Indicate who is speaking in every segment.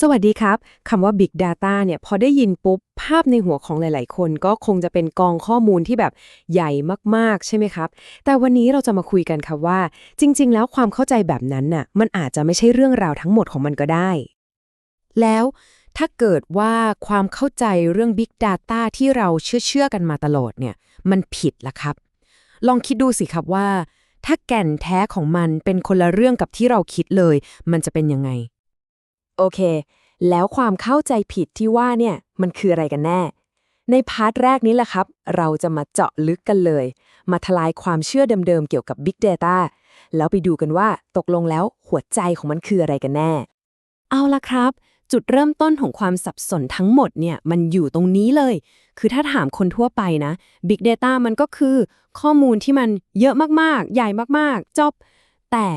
Speaker 1: สวัสดีครับ คำว่า Big Data เนี่ยพอได้ยินปุ๊บ ภาพในหัวของหลาย ๆ คน ก็คงจะเป็นกองข้อมูลที่แบบใหญ่มาก ๆ ใช่ไหมครับ แต่วันนี้เราจะมาคุยกันครับว่า จริง ๆ แล้วความเข้าใจแบบนั้นน่ะมันอาจจะไม่ใช่เรื่องราวทั้งหมดของมันก็ได้ แล้วถ้าเกิดว่าความเข้าใจเรื่อง Big Data ที่เราเชื่อเชื่อกันมาตลอดเนี่ยมันผิดละครับ ลองคิดดูสิครับว่า ถ้าแก่นแท้ของมันเป็นคนละเรื่องกับที่เราคิดเลย มันจะเป็นยังไง โอเค แล้วความเข้าใจผิดที่ว่าเนี่ยมันคืออะไรกันแน่ ในพาร์ทแรกนี้แหละครับ เราจะมาเจาะลึกกันเลย มาทลายความเชื่อเดิมๆเกี่ยวกับ Big Data แล้วไปดูกันว่าตกลงแล้วหัวใจของมันคืออะไรกันแน่ เอาละครับ จุดเริ่มต้นของความสับสนทั้งหมดเนี่ยมันอยู่ตรงนี้เลย คือถ้าถามคนทั่วไปนะ Big Data มันก็คือ ข้อมูลที่มันเยอะมากๆ ใหญ่มากๆจบ แต่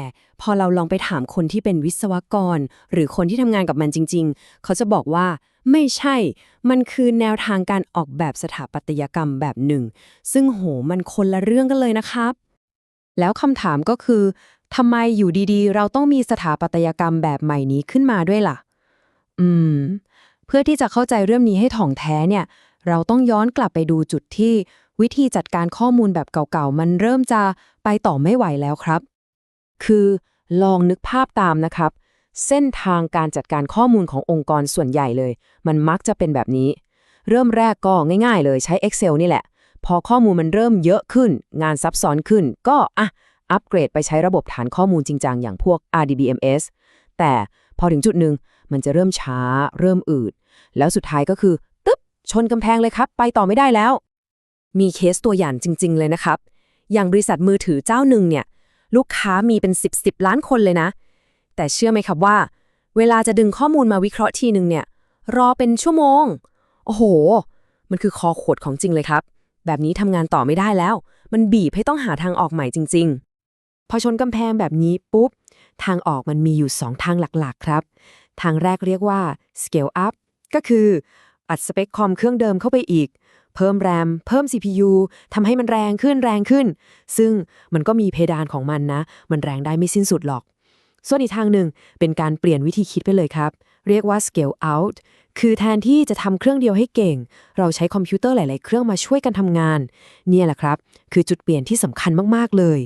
Speaker 1: พอเราลองไปถามคนที่เป็นวิศวกร หรือคนที่ทำงานกับมันจริง ๆ เขาจะบอกว่าไม่ใช่ มันคือแนวทางการออกแบบสถาปัตยกรรมแบบหนึ่ง ซึ่งโหมันคนละเรื่องกันเลยนะครับ แล้วคำถามก็คือทำไมอยู่ดีๆ เราต้องมีสถาปัตยกรรมแบบใหม่นี้ขึ้นมาด้วยล่ะ อืม เพื่อที่จะเข้าใจเรื่องนี้ให้ถ่องแท้เนี่ย เราต้องย้อนกลับไปดูจุดที่ วิธีจัดการข้อมูลแบบเก่าๆ มันเริ่มจะไปต่อไม่ไหวแล้วครับ คือลองนึกภาพตามนะครับ เส้นทางการจัดการข้อมูลขององค์กรส่วนใหญ่เลย มันมักจะเป็นแบบนี้ เริ่มแรกก็ง่าย ๆ เลยใช้ Excel นี่แหละ พอข้อมูลมันเริ่มเยอะขึ้น งานซับซ้อนขึ้น ก็อะอัปเกรดไปใช้ระบบฐานข้อมูลจริงจังอย่างพวก RDBMS แต่พอถึงจุดหนึ่งมันจะเริ่มช้า เริ่มอืด แล้วสุดท้ายก็คือตึ๊บชนกำแพงเลยครับ ไปต่อไม่ได้แล้ว มีเคสตัวอย่างจริง ๆ เลยนะครับ อย่างบริษัทมือถือเจ้าหนึ่งเนี่ย ลูกค้ามีเป็น 10 10ล้านคนเลยนะ แต่เชื่อไหมครับว่า เวลาจะดึงข้อมูลมาวิเคราะห์ทีหนึ่งเนี่ย รอเป็นชั่วโมง โอ้โห มันคือคอขวดของจริงเลยครับ แบบนี้ทำงานต่อไม่ได้แล้ว มันบีบให้ต้องหาทางออกใหม่จริง ๆ พอชนกำแพงแบบนี้ปุ๊บ ทางออกมันมีอยู่ 2 ทางหลักๆ ครับ ทางแรกเรียกว่า scale up ก็คืออัดสเปคคอมเครื่องเดิมเข้าไปอีก เพิ่มแรมเพิ่ม CPU ทำให้มันแรงขึ้นแรงขึ้น ซึ่งมันก็มีเพดานของมันนะ มันแรงได้ไม่สิ้นสุดหรอก ส่วนอีกทางหนึ่งเป็นการเปลี่ยนวิธีคิดไปเลยครับ เรียกว่า scale out คือแทนที่จะทำเครื่องเดียวให้เก่ง เราใช้คอมพิวเตอร์หลาย ๆ เครื่องมาช่วยกันทำงาน เนี่ยแหละครับ คือจุดเปลี่ยนที่สำคัญมาก ๆ เลย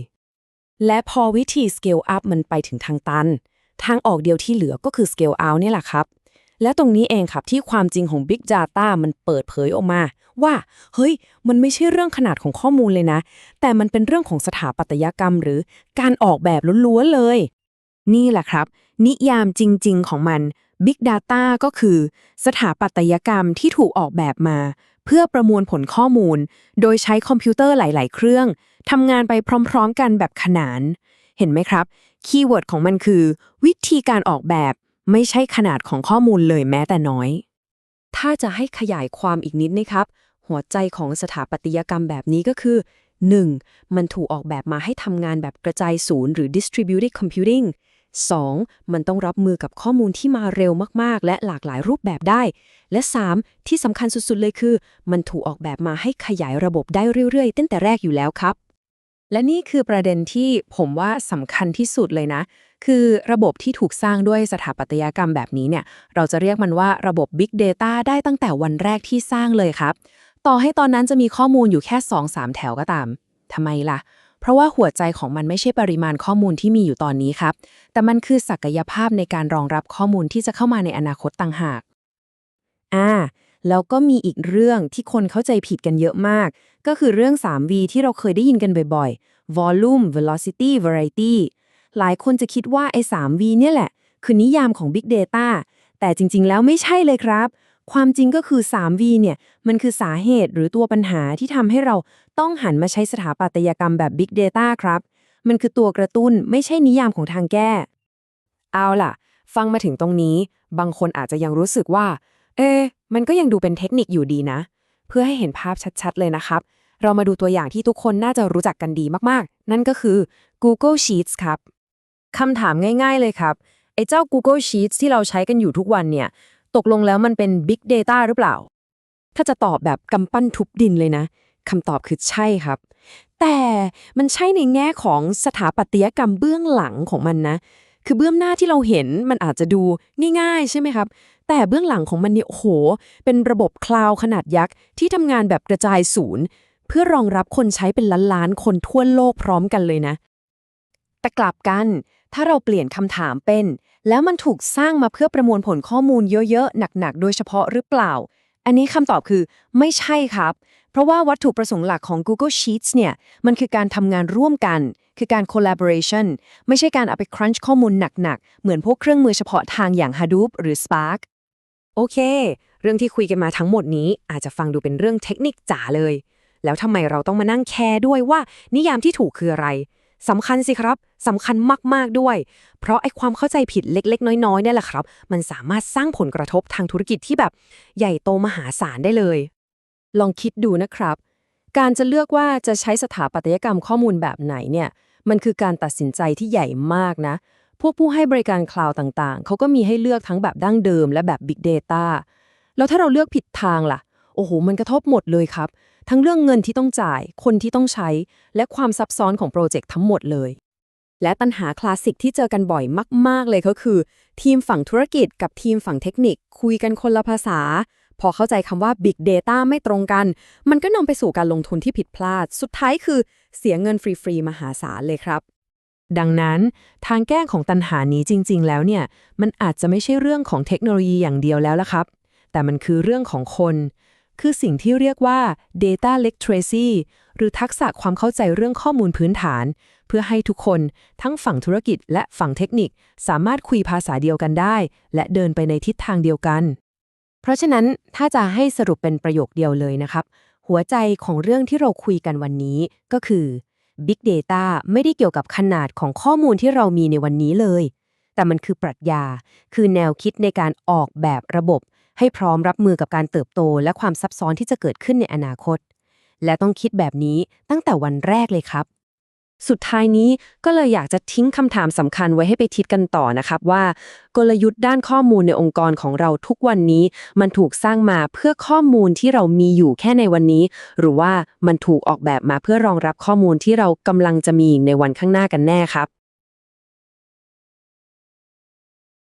Speaker 1: และพอวิธี scale up มันไปถึงทางตัน ทางออกเดียวที่เหลือก็คือ scale out เนี่ยแหละครับ และตรงนี้เองครับที่ความจริงของ Big Data มันเปิดเผยออกมา ว่า เฮ้ย มันไม่ใช่เรื่องขนาดของข้อมูลเลยนะ แต่มันเป็นเรื่องของสถาปัตยกรรม หรือการออกแบบล้วนๆเลย นี่แหละครับ นิยามจริง ๆ ของมัน Big Data ก็คือ สถาปัตยกรรมที่ถูกออกแบบมา เพื่อประมวลผลข้อมูล โดยใช้คอมพิวเตอร์หลาย ๆ เครื่องทำงานไปพร้อม ๆ กันแบบขนาน เห็นไหมครับ คีย์เวิร์ดของมันคือ วิธีการออกแบบ ไม่ใช่ขนาดของข้อมูลเลยแม้แต่น้อย ถ้าจะให้ขยายความอีกนิดนะครับ หัวใจของสถาปัตยกรรมแบบนี้ก็คือ 1. มันถูกออกแบบมาให้ทำงานแบบกระจายศูนย์หรือ distributed computing 2. มันต้องรับมือกับข้อมูลที่มาเร็วมาก ๆ และหลากหลายรูปแบบได้ และ 3. ที่สำคัญสุด ๆ เลยคือ มันถูกออกแบบมาให้ขยายระบบได้เรื่อย ๆ ตั้งแต่แรกอยู่แล้วครับ และนี่คือประเด็นที่ผมว่าสำคัญที่สุดเลยนะ คือระบบที่ถูกสร้างด้วยสถาปัตยกรรมแบบนี้เนี่ย เราจะเรียกมันว่าระบบ Big Data ได้ตั้งแต่วันแรกที่สร้างเลยครับ ต่อให้ตอนนั้นจะมีข้อมูลอยู่แค่ 2-3 แถวก็ตามทำไมล่ะ เพราะว่าหัวใจของมันไม่ใช่ปริมาณข้อมูลที่มีอยู่ตอนนี้ครับ แต่มันคือศักยภาพในการรองรับข้อมูลที่จะเข้ามาในอนาคตต่างหาก อ่า แล้วก็มีอีกเรื่องที่คนเข้าใจผิดกันเยอะมาก ก็คือเรื่อง 3V ที่เราเคยได้ยินกันบ่อยๆ volume velocity variety หลายคนจะคิดว่าไอ้ 3V เนี่ยแหละ คือนิยามของ Big Data แต่จริงๆ แล้วไม่ใช่เลยครับ ความจริงก็คือ 3V เนี่ย มันคือสาเหตุหรือตัวปัญหาที่ทำให้เราต้องหันมาใช้สถาปัตยกรรมแบบ Big Data ครับ มันคือตัวกระตุ้นไม่ใช่นิยามของทางแก้ เอาล่ะ ฟังมาถึงตรงนี้ บางคนอาจจะยังรู้สึกว่า เอ๊ มันก็ยังดูเป็นเทคนิคอยู่ดีนะ เพื่อให้เห็นภาพชัดๆ เลยนะครับ เรามาดูตัวอย่างที่ทุกคนน่าจะรู้จักกันดีมากๆ นั่นก็คือ Google Sheets ครับคำถามง่ายๆเลยครับ ไอ้เจ้า Google Sheets ที่เราใช้กันอยู่ทุกวันเนี่ย ตกลงแล้วมันเป็น Big Data หรือเปล่า ถ้าจะตอบแบบกำปั้นทุบดินเลยนะคำตอบคือใช่ครับ แต่มันใช่ในแง่ของสถาปัตยกรรมเบื้องหลังของมันนะ คือเบื้องหน้าที่เราเห็นมันอาจจะดูง่าย ๆ ใช่ไหมครับ แต่เบื้องหลังของมันเนี่ยโห เป็นระบบคลาวด์ขนาดยักษ์ ที่ทำงานแบบกระจายศูนย์ เพื่อรองรับคนใช้เป็นล้านๆ คนทั่วโลกพร้อมกันเลยนะ แต่กลับกัน ถ้าเราเปลี่ยนคำถามเป็น แล้วมันถูกสร้างมาเพื่อประมวลผลข้อมูลเยอะๆ หนักๆ โดยเฉพาะหรือเปล่า อันนี้คำตอบคือไม่ใช่ครับ เพราะว่าวัตถุประสงค์หลักของ Google Sheets เนี่ย มันคือการทำงานร่วมกัน คือการ collaboration ไม่ใช่การเอาไป crunch ข้อมูลหนักๆ เหมือนพวกเครื่องมือเฉพาะทางอย่าง Hadoop หรือ Spark โอเค เรื่องที่คุยกันมาทั้งหมดนี้อาจจะฟังดูเป็นเรื่องเทคนิคจ๋าเลย แล้วทำไมเราต้องมานั่งแคร์ด้วยว่า นิยามที่ถูกคืออะไรสำคัญสิครับสำคัญมาก ๆ ด้วย เพราะไอ้ความเข้าใจผิดเล็ก ๆ น้อยๆเนี่ยแหละครับ มันสามารถสร้างผลกระทบทางธุรกิจที่แบบใหญ่โตมหาศาลได้เลย ลองคิดดูนะครับ การจะเลือกว่าจะใช้สถาปัตยกรรมข้อมูลแบบไหนเนี่ย มันคือการตัดสินใจที่ใหญ่มากนะ พวกผู้ให้บริการคลาวด์ต่างๆ เขาก็มีให้เลือกทั้งแบบดั้งเดิมและแบบ Big Data แล้วถ้าเราเลือกผิดทางล่ะ โอ้โห มันกระทบหมดเลยครับ ทั้งเรื่องเงินที่ต้องจ่าย คนที่ต้องใช้ และความซับซ้อนของโปรเจกต์ทั้งหมดเลย และปัญหาคลาสสิกที่เจอกันบ่อยมาก ๆ เลยก็คือ ทีมฝั่งธุรกิจกับทีมฝั่งเทคนิค คุยกันคนละภาษา พอเข้าใจคำว่า Big Data ไม่ตรงกัน มันก็นำไปสู่การลงทุนที่ผิดพลาด สุดท้ายคือเสียเงินฟรีๆมหาศาลเลยครับ ดังนั้นทางแก้ของตัญหานี้จริง ๆ แล้วเนี่ย มันอาจจะไม่ใช่เรื่องของเทคโนโลยีอย่างเดียวแล้วละครับ แต่มันคือเรื่องของคน คือสิ่งที่เรียกว่า data literacy หรือทักษะความเข้าใจเรื่องข้อมูลพื้นฐาน เพื่อให้ทุกคนทั้งฝั่งธุรกิจและฝั่งเทคนิคสามารถคุยภาษาเดียวกันได้ และเดินไปในทิศทางเดียวกัน เพราะฉะนั้นถ้าจะให้สรุปเป็นประโยคเดียวเลยนะครับ หัวใจของเรื่องที่เราคุยกันวันนี้ก็คือ Big Data ไม่ได้เกี่ยวกับขนาดของข้อมูลที่เรามีในวันนี้เลย แต่มันคือปรัชญา คือแนวคิดในการออกแบบระบบ ให้พร้อมรับมือกับการเติบโต และความซับซ้อนที่จะเกิดขึ้นในอนาคต และต้องคิดแบบนี้ตั้งแต่วันแรกเลยครับ สุดท้ายนี้ก็เลยอยากจะทิ้งคำถามสำคัญไว้ให้ไปคิดกันต่อนะครับว่า กลยุทธ์ด้านข้อมูลในองค์กรของเราทุกวันนี้ มันถูกสร้างมาเพื่อข้อมูลที่เรามีอยู่แค่ในวันนี้ หรือว่ามันถูกออกแบบมาเพื่อรองรับข้อมูลที่เรากำลังจะมีในวันข้างหน้ากันแน่ครับ